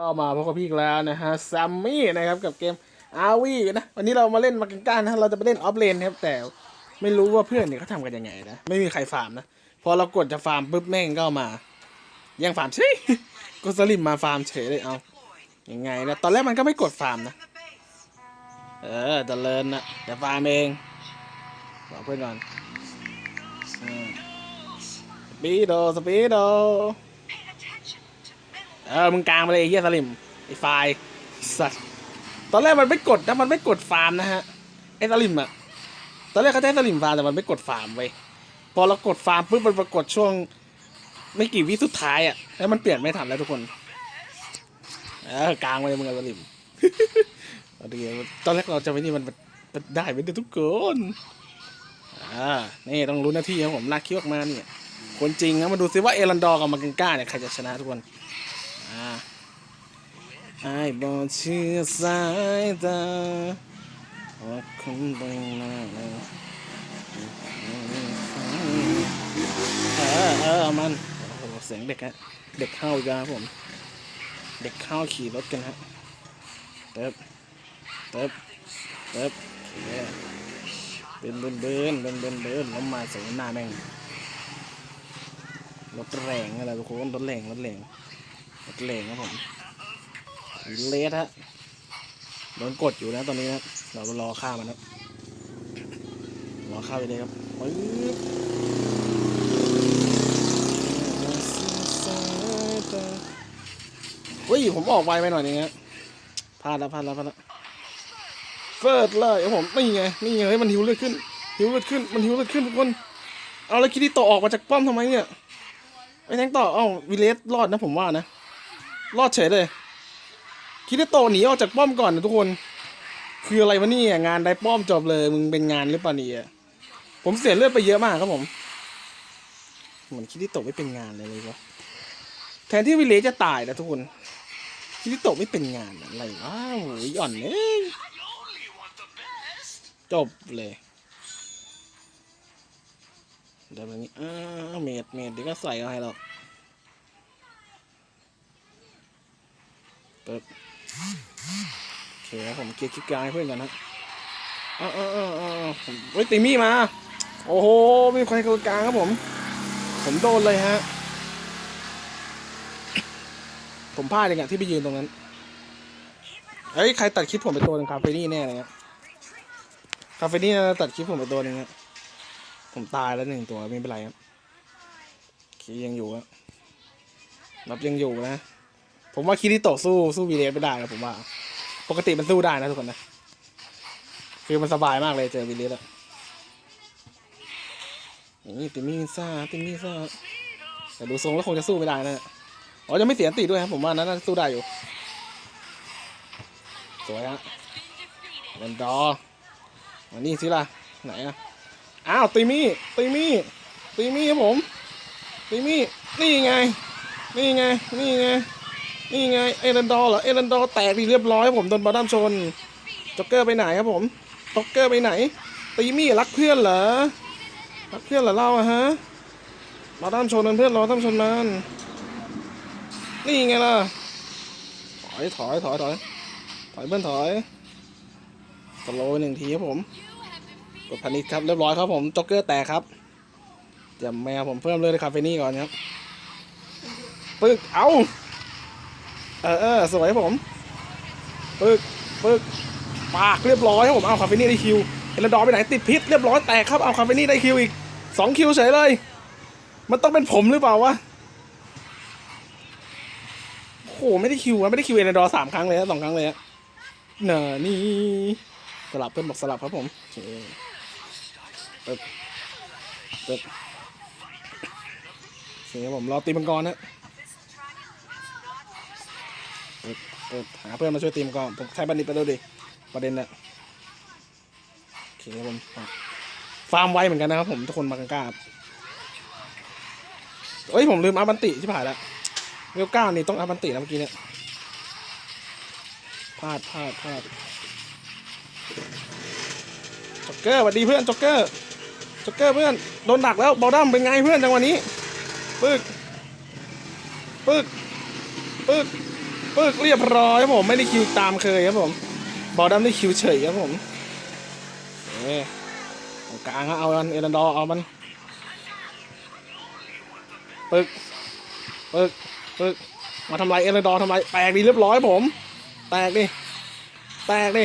ก็มาพบกับพี่อีกแล้วนะฮะซัมมี่นะครับกับเกมอาวีนะวันนี้เรามาเล่นมากันก้านนะเราจะไปเล่นออฟเลนครับแต่ไม่รู้ว่าเพื่อนเนี่ยเขาทำกันยังไงนะไม่มีใครฟาร์มนะพอเรากดจะฟาร์มปุ๊บแม่งก็มายังฟาร์มเฉยก็สลิมมาฟาร์มเฉยเลยเอายังไงนะตอนแรกมันก็ไม่กดฟาร์มนะเออเจริญนะแต่ฟาร์มเองบอกเพื่อนก่อนสปีโดสปีโด เออมึงกลางไปเลยไอ้เฮียสลิมไอ้ไฟล์สัตว์ตอนแรกมันไม่กดนะมันไม่กดฟาร์มนะฮะไอ้สลิมอะตอนแรกเขาจะให้สลิมฟาร์มแต่มันไม่กดฟาร์มไว้พอเรากดฟาร์มปุ๊บมันปรากฏช่วง ไม่กี่วิสุดท้ายอะแล้วมันเปลี่ยนไม่ทันแล้วทุกคนเออกลางไปเลยมึงกับสลิมเอาดีตอนแรกเราจะไปนี่มันมันได้ไม่ได้ทุกคนอ่านี่ต้องรู้หน้าที่ครับผมลากคิ้วออกมาเนี่ยคนจริงนะมาดูซิว่าเอรันดอร์กับมาเกนก้าเนี่ยใครจะชนะทุกคน ไอ้บอเชื่อสายตาว่าคุณไปไหนเออเออเอามันโอ้โหเสียงเด็กฮะเด็กเข้าอีกแล้วครับผม เด็กเข้าขี่รถกันฮะเติบเติบเติบเคเดินเดินเดินเดินเดินเดินแล้วมาใส่หน้าแม่งรถแรงอะไรทุกคนรถแรงรถแรงเหลงครับผม เลสฮะโดนกดอยู่นะตอนนี้นะเรารอฆ่ามันนะรอฆ่าไปเลยครับปึ๊บเฮ้ยผมออกไวไปหน่อยนึงฮะพลาดแล้วพลาดแล้วพลาดแล้วเฟิร์สเลยผมนี่ไงนี่ไงเฮ้ยมันหิวเลือดขึ้นหิวเลือดขึ้นมันหิวเลือดขึ้นทุกคนเอาแล้วคิดที่ต่อออกมาจากป้อมทำไมเนี่ยไอ้แทงต่อเอ้าวิเลสรอดนะผมว่านะ รอดเฉยเลย คิดได้โตหนีออกจากป้อมก่อนนะทุกคน คืออะไรวะเนี่ยงานได้ป้อมจบเลยมึงเป็นงานหรือเปล่าเนี่ยผมเสียเลือดไปเยอะมากครับผมเหมือนคิดที่โตไม่เป็นงานเลยเลยวะแทนที่วิเลจะตายนะทุกคนคิดที่โตไม่เป็นงานอะไรวะโอ้ยอ่อนเลยจบเลยเดี๋ยวแบบนี้อ้าเมดเมดเดี๋ยวก็ใส่เอาให้เราปึ๊บ โอเคครับผมเกียร์คลิปกลางให้เพื่อนก่อนนะเออเออเออเออเฮ้ยตีมี่มา โอ้โหมีใครคนกลางครับผม ผมโดนเลยฮะ ผมพลาดเองอะที่ไปยืนตรงนั้นเฮ้ยใครตัดคลิปผมไปตัวหนึงคาเฟนี่แน่เลยครับคาเฟนี่นะตัดคลิปผมไปตัวหนึงครับผมตายแล้วหนึ่งตัวไม่เป็นไรครับโอเคยังอยู่ครับรับยังอยู่นะ ผมว่าคิริโตะสู้สู้วีเรสไม่ได้นะผมว่า ปกติมันสู้ได้นะทุกคนนะ คือมันสบายมากเลยเจอวีเรสอะนี่ติมิซ่าติมิซ่าแต่ดูทรงแล้วคงจะสู้ไม่ได้นะอ๋อยังไม่เสียนติด้วยครับผมว่านั้นน่าจะสู้ได้อยู่ สวยฮะเรนดอร์มานี่สิล่ะ ไหนอะอ้าวติมี่ติมี่ติมี่ครับผมติมี่นี่ไง นี่ไง นี่ไง นี่ไงเอรันดอร์เหรอเอรันดอร์แตกดีเรียบร้อยผมโดนบอดัมชนจ็อกเกอร์ไปไหนครับผมจ็อกเกอร์ไปไหน ตีมี่รักเพื่อนเหรอรักเพื่อนเหรอเราอะฮะบอดัมชนมันเพื่อนราต้องชนมันนี่ไงล่ะถอยถอยถอยถอยถอยเพื่อนถอยสโลว์หนึ่งทีครับผมกดพันิชครับเรียบร้อยครับผมจ็อกเกอร์แตกครับเดี๋ยวแมวผมเพิ่มเลยคาเฟนี่ก่อนครับปึ๊กเอา เออเออสวยครับผมปึกปึกปากเรียบร้อยครับผมเอาคาเฟนี่ได้คิวเฮลันดอร์ไปไหนติดพิษเรียบร้อยแตกครับเอาคาเฟนี่ได้คิวอีกสองคิวเฉยเลย มันต้องเป็นผมหรือเปล่าวะโอ้โหไม่ได้คิวอะไม่ได้คิวเฮลันดอร์สามครั้งเลยฮะสองครั้งเลยฮะเนอนี่สลับเพื่อนบอกสลับครับผมโอเคปึ๊บปึ๊บโอเคครับผมรอตีมังกรนะ เออหาเพื่อนมาช่วยทีมก่อนผมใช้บันดิตไปดูดิประเด็นน่ะโอเคครับผมฟาร์มไวเหมือนกันนะครับผมทุกคนมากันกล้าเอ้ยผมลืมอัพบันติชิบหายแล้วเวลเก้านี่ต้องอัพบันตินะเมื่อกี้เนี่ยพลาดพลาดพลาดจ็อกเกอร์สวัสดีเพื่อนจ็อกเกอร์จ็อกเกอร์เพื่อนโดนดักแล้วบอลดัมเป็นไงเพื่อนจังหวะนี้ ปึ๊ก ปึ๊ก ปึ๊ก ปึ๊กเรียบร้อยครับผมไม่ได้คิวตามเคยครับผมบอลดัมได้คิวเฉยครับผมเอ๊กลางฮะเอามันเอรันดอร์เอามันปึ๊กปึ๊กปึ๊กมาทำลายเอรันดอร์ทำลายแตกดีเรียบร้อยผม แตกดิแตกดิ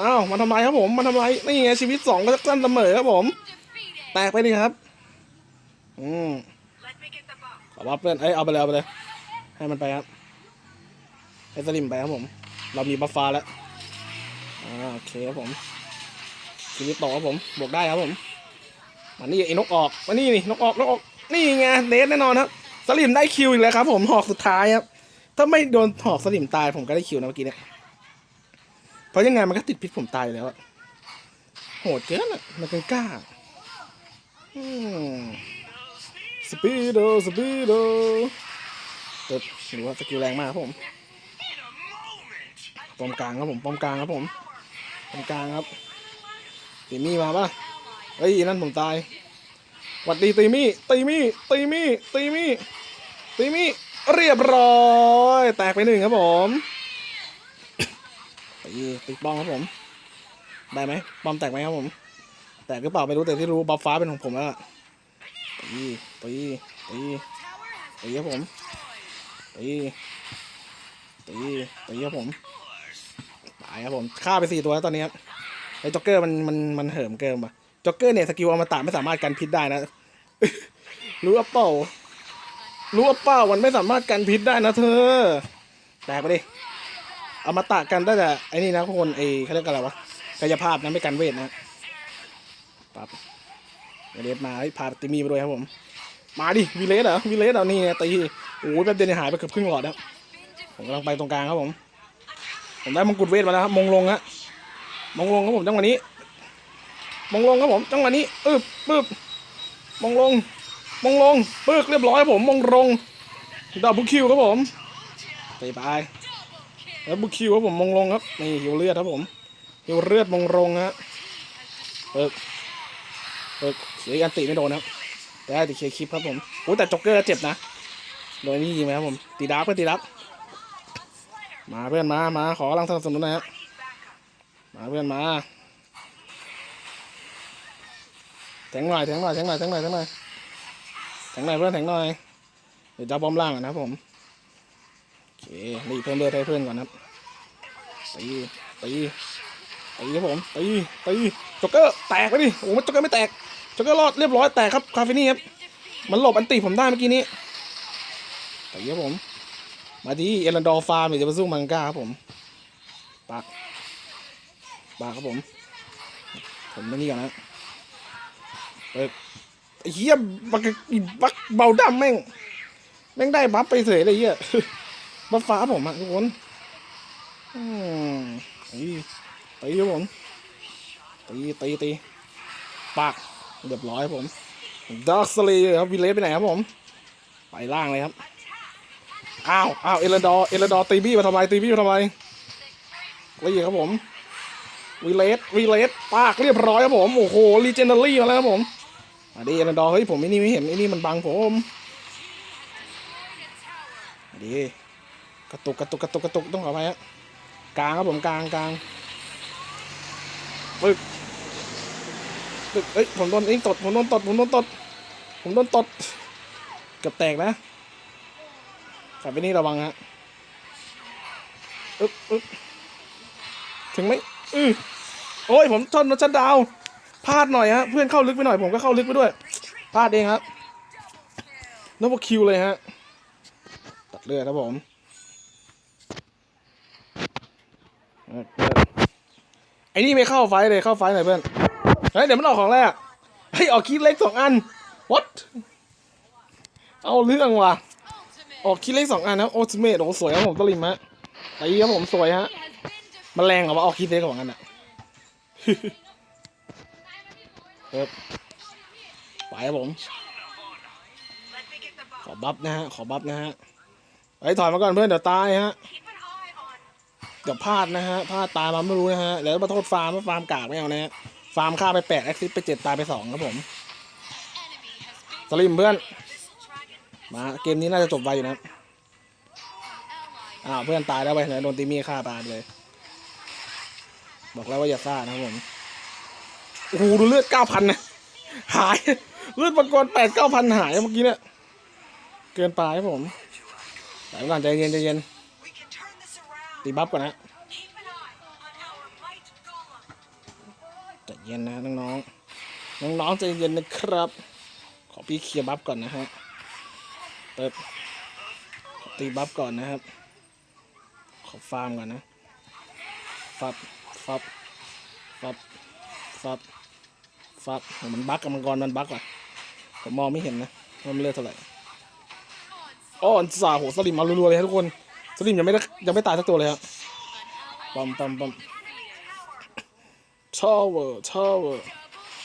อ้าวมาทำลายครับผมมาทำลายนี่ไงชีวิตสองก็สั้นเสมอครับผม แตกไปดิครับอืมขอว่าเพื่อนเอ้ยเอาไปเลยเอาไปเลยให้มันไปครับ สลิมไปครับผม เรามีบัฟฟ้าแล้วอ่าโอเคครับผมชีวิตต่อครับผมบวกได้ครับผมมานี่ไอ้นกออกมานี่นี่นกออกนกออกนี่ไงเดทแน่นอนครับสลิมได้คิวอีกแล้วครับ ผมหอกสุดท้ายครับ ถ้าไม่โดนหอกสลิมตายผมก็ได้คิวนะเมื่อกี้เนี่ยเพราะยังไงมันก็ติดพิษผมตายแล้วโหดเกินอะมันเป็นกล้าสปีดโดสปีโดเติบหรือว่าสกิลแรงมากครับผม ป้อมกลางครับผมป้อมกลางครับผมป้อมกลางครับตีมี่มาปะเฮ้ยนั่นผมตายหวัดดีตีมี่ตีมี่ตีมี่ตีมี่ตีมี่เรียบร้อยแตกไปหนึ่งครับผมตีตีป้องครับผมได้ไหมป้อมแตกไหมครับผม แตกหรือเปล่าไม่รู้แต่ที่รู้บัฟฟ้าเป็นของผมแล้วล่ตีตีตีตีครับผมตีตีตีครับผมายครับผมฆ่าไปสี่ตัวแล้วตอนนี้ครับไอ้จ็อกเกอร์มันมันมันเหิมเกินป่ะจ็อกเกอร์เนี่ยสกิลอมตะไม่สามารถกันพิษได้นะ รู้ว่าเปล่ารู้ว่าเปล่ามันไม่สามารถกันพิษได้นะเธอแตกไปดิอมตะกันได้แต่ไอ้นี่นะพวกคนไอ้เขาเรียกอะไรวะกายภาพนะไม่กันเวทนะปั๊บวิเลสมาเฮ้พาติมีมาด้วยครับผม มาดิวิเลสเหรอวิเลสเหรอนี่ตีโอ้ยแป๊บเดียวเนี่ยหายไปเกือบครึ่งหลอดแล้วผมกำลังไปตรงกลางครับผม ผมได้มงกุฎเวทมาแล้วครับมงลงฮะมงลงครับผมจังหวะนี้มงลงครับผมจังหวะนี้อึบปึ๊บมงลงมงลงปึ๊กเรียบร้อยครับผมมงลงดับบุคิวครับผมไปไปแล้วบุคิวครับผมมงลงครับนี่หิวเลือดครับผมหิวเลือดมงลงฮะปึ๊กเออเสียอันติไม่โดนนะครับแต่ได้ติเคลียร์คลิปครับผมโอ้แต่จ็อกเกอร์เจ็บนะโดนนี่ยิงไหมครับผมตีดับเพื่อนตีดับ มาเพื่อนมา มาขอกำลังสนับสนุนนะฮะมาเพื่อนมา แทงหน่อยแทงหน่อยแทงหน่อยแทงหน่อยแทงหน่อยแทงหน่อยเพื่อนแทงหน่อย เดี๋ยวจะบอมล่างนะครับผม โอเครีบเพิ่มเลือดให้เพื่อนก่อนครับตีตีตีครับผมตีตีจ็อกเกอร์แตกไปดิโอ้มันจ็อกเกอร์ไม่แตกจ็อกเกอร์รอดเรียบร้อยแตกครับคาเฟนี่ครับมันหลบอันติผมได้เมื่อกี้นี้ตีครับผม มาดีเอรันดอร์ฟาร์มเดี๋ยวจะมาสู้มังก้าครับผมปักปักครับผม ผมไม่นี่ก่อนนะเปิดเฮียบักบักเบาดำแม่ง แม่งได้บัฟไปเฉยเลยเหี้ยบัฟฟ้าผมอะทุกคนอืมไอ้ตีครับผมตีตีตีปากเรียบร้อยครับผมดาร์คสลีครับวิเลสไปไหนครับผม ไปล่างเลยครับ อ้าวอ้าวเอเลนดอร์เอเลนดอร์ตีบี้มาทำไมตีบี้มาทำไมรีครับผมวิเลสวิเลสปากเรียบร้อยครับผมโอ้โหลีเจนเดารี่มาแล้วครับผมอันนี้เอเลนดอร์เฮ้ยผมไอ้นี่ไม่เห็นไอ้นี่มันบังผมอันนี้กระตุกกระตุกกระตุกกระตุกต้องขอไปฮะกลางครับผมกลางกลางปึ๊กปึ๊กเอ้ยผมโดนเองตดผมโดนตดผมโดนตดผมโดนตดเกือบแตกนะ ขับไปนี่ระวังฮะอึ๊บอึ๊บถึงไหมอือโอ้ยผมชนชันดาวพลาดหน่อยฮะ เพื่อนเข้าลึกไปหน่อยผมก็เข้าลึกไปด้วยพลาดเองครับนพคิวเลยฮะ ตัดเลือดครับผมไอ้นี่ไม่เข้าไฟเลยเข้าไฟหน่อยเพื่อนเฮ้ยเดี๋ยวมันออกของแรกเฮ้ยออกคิดเล็กสองอัน what เอาเรื่องว่ะ ออกคิดเล็กสองอันนะโอ t เม e โอ้สวยครับผมตลิมฮะตีครับผมสวยฮะมันแรงเหรอวะออกคิดเล็กสองอันอะเฮ้ยไปครับผม ขอบัฟนะฮะ ขอบัฟนะฮะไอ้ถอยมาก่อนเพื่อนเดี๋ยวตายฮะ เดี๋ยวพลาดนะฮะ พลาดตายมาไม่รู้นะฮะ แล้วมาโทษฟาร์มว่าฟาร์มกากไม่เอานะฮะ ฟาร์มฆ่าไปแปดแอคซิสไปเจ็ดตายไปสองครับผม สลิมเพื่อน มาเกมนี้น่าจะจบไวอยู่นะอ้าวเพื่อนตายแล้วไปไหนโดนตีมีฆ่าตายเลย บอกแล้วว่าอย่าซ่านะครับผมโอ้โหดูเลือดเก้าพันนะหาย เลือดมังกรแปดเก้าพันหายเมื่อกี้เนี่ยเกินไปครับผมแต่ก่อนใจเย็นใจเย็นตีบัฟก่อนนะใจเย็นนะน้องๆน้องๆใจเย็นนะครับ ขอพี่เคลียร์บัฟก่อนนะฮะ เปิดขอตีบัฟก่อนนะครับ ขอฟาร์มก่อนนะฟับฟับฟับฟับฟับมันบักกับมังกรมันบักว่ะผมมองไม่เห็นนะว่ามันเลือดเท่าไหร่อ้อนสาโหสลิมมารัวๆเลยครับทุกคนสลิมยังไม่ได้ยังไม่ตายสักตัวเลยครับปั๊มปั๊มปั๊มชาวเวอร์ชาวเวอร์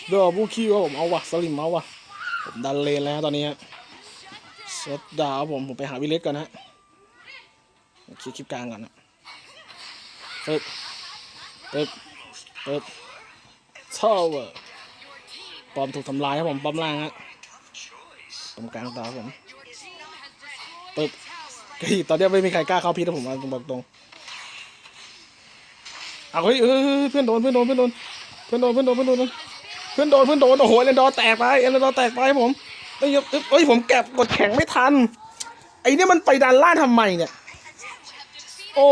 เดอบูคิวผมเอาว่ะสลิมเอาว่ะผมดันเลนแล้วตอนนี้ฮะ เซตดาวผม ผมไปหาวิเลสก่อนนะคลิปคลิปกลางก่อนนะปึ๊บปึ๊บปึ๊บทาวเวอร์ปอมถูกทำลายครับผมปอมล่างฮะตรงกลางตาผมปึ๊บตอนนี้ไม่มีใครกล้าเข้าพีนะผมตรงบอกตรงเอาเฮ้ยเพื่อนโดนเพื่อนโดนเพื่อนโดนเพื่อนโดนเพื่อนโดนเพื่อนโดนเพื่อนโดนโอ้โหเอเลนดอแตกไปเอเลนดอแตกไปผม อ้ยเอ้ยเอ้ยผมแก็บกดแข็งไม่ทัน ไอ้นี่มันไปดันล่างทำไมเนี่ย โอ้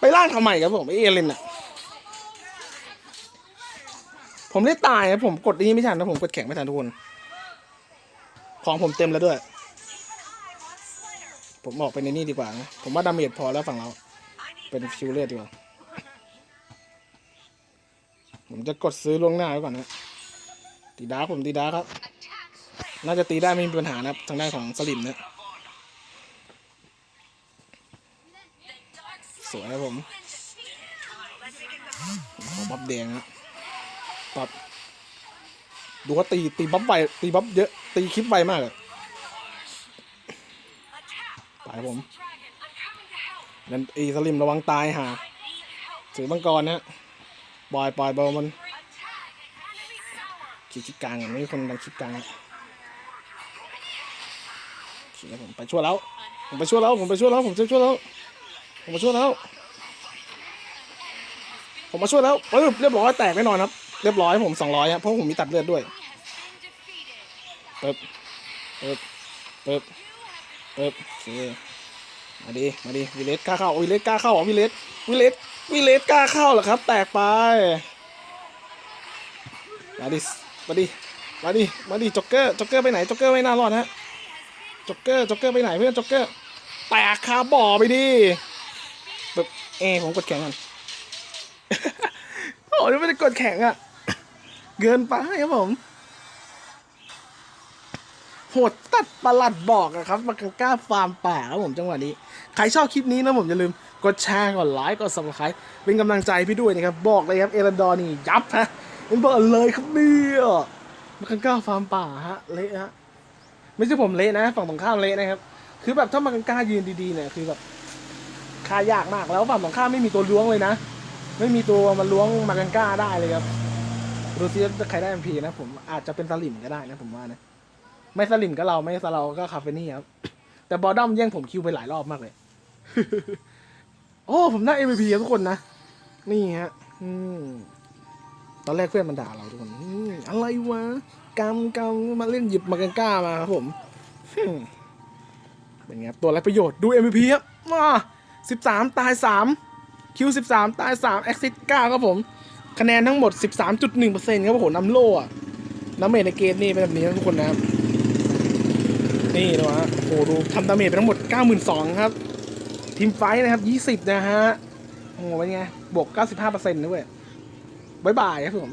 ไปล่างทำไมครับผมไอเอเลนอะผมได้ตายนะผมกดนี้ไม่ทันนะผมกดแข็งไม่ทันทุกคน ของผมเต็มแล้วด้วย ผมออกไปในนี่ดีกว่านะ ผมว่าดาเมจพอแล้วฝั่งเรา เป็นฟิวเลือดดีกว่า ผมจะกดซื้อล่วงหน้าไว้ก่อนนะตีดาร์ผมตีดาร์ครับ น่าจะตีได้ไม่มีปัญหานะครับ ทางด้านของสลิมเนี่ยสวยครับผมขอบัฟแดงนะปับดูว่าตีตีบัฟไวตีบัฟเยอะ ตีคลิปไวมากอะไปผม นั่นอีสลิมระวังตายหาถือมังกรนะฮะปล่อยปล่อยเบามันขีดคลิปกลางอะไม่มีคนดังคลิปกลางขีดแล้วผมไปช่วยแล้วผมไปช่วยแล้วผมไปช่วยแล้วผมจะช่วยแล้วผมมาช่วยแล้ว ผมมาช่วยแล้วปึ๊บเรียบร้อยแตกแน่นอนครับ เรียบร้อยผมสองร้อยครับเพราะผมมีตัดเลือดด้วยปึ๊บปึ๊บปึ๊บปึ๊บโอเค มาดิ มาดิวิเลสกล้าเข้าวิเลสกล้าเข้าหรอวิเลสวิเลสวิเลสกล้าเข้าเหรอครับ แตกไป มาดิ มาดิ มาดิ มาดิจ็อกเกอร์จ็อกเกอร์ไปไหนจ็อกเกอร์ไม่น่ารอดฮะจ็อกเกอร์จ็อกเกอร์ไปไหนเพื่อนจ็อกเกอร์ แตกคาบ่อไปดิปึ๊บเอผมกดแข็งก่อนโอ้ยไม่ได้กดแข็งอะ เกินไปครับผม หดตัดประหลัดบอกอะครับมากังกล้าฟาร์มป่าครับผมจังหวะนี้ ใครชอบคลิปนี้นะผมอย่าลืมกดแชร์กดไลค์กด subscribe เป็นกำลังใจพี่ด้วยนะครับ บอกเลยครับเอรันดอร์นี่ยับฮะเป็นบอกเลยครับเนี่ยมากังกล้าฟาร์มป่าฮะเละฮะไม่ใช่ผมเละนะ ฝั่งตรงข้ามเละนะครับ คือแบบถ้ามากังกล้ายืนดีๆเนี่ยคือแบบฆ่ายากมากแล้วฝั่งตรงข้ามไม่มีตัวล้วงเลยนะ ไม่มีตัวมาล้วงมากังก้าได้เลยครับดูซิว่าใครได้ MP นะผมอาจจะเป็นสลิมก็ได้นะผมว่านะ ไม่สลิมก็เราไม่สเราก็คาเฟนี่ครับ แต่บอดดัมแย่งผมคิวไปหลายรอบมากเลย โอ้ ผมได้ MVP ครับทุกคนนะ นี่ฮะ อืมตอนแรกเพื่อนมันด่าเราทุกคนอะไรวะกำกำมาเล่นหยิบมากังก้ามาครับผมเป็นไงตัวไรประโยชน์ดู MVP ครับมาสิบสามตายสามคิวสิบสามตายสามแอคซิสเก้าครับผม คะแนนทั้งหมดสิบสามจุดหนึ่งเปอร์เซ็นต์ครับผมน้ำโล่น้ำเมจในเกมนี่เป็นแบบนี้นะทุกคนนะครับ นี่นะฮะโอ้โหดูทำดาเมจไปทั้งหมดเก้าหมื่นสองครับ ทีมไฟท์นะครับยี่สิบนะฮะ โอ้โหเป็นไง บวกเก้าสิบห้าเปอร์เซ็นต์ด้วยบายบายครับผม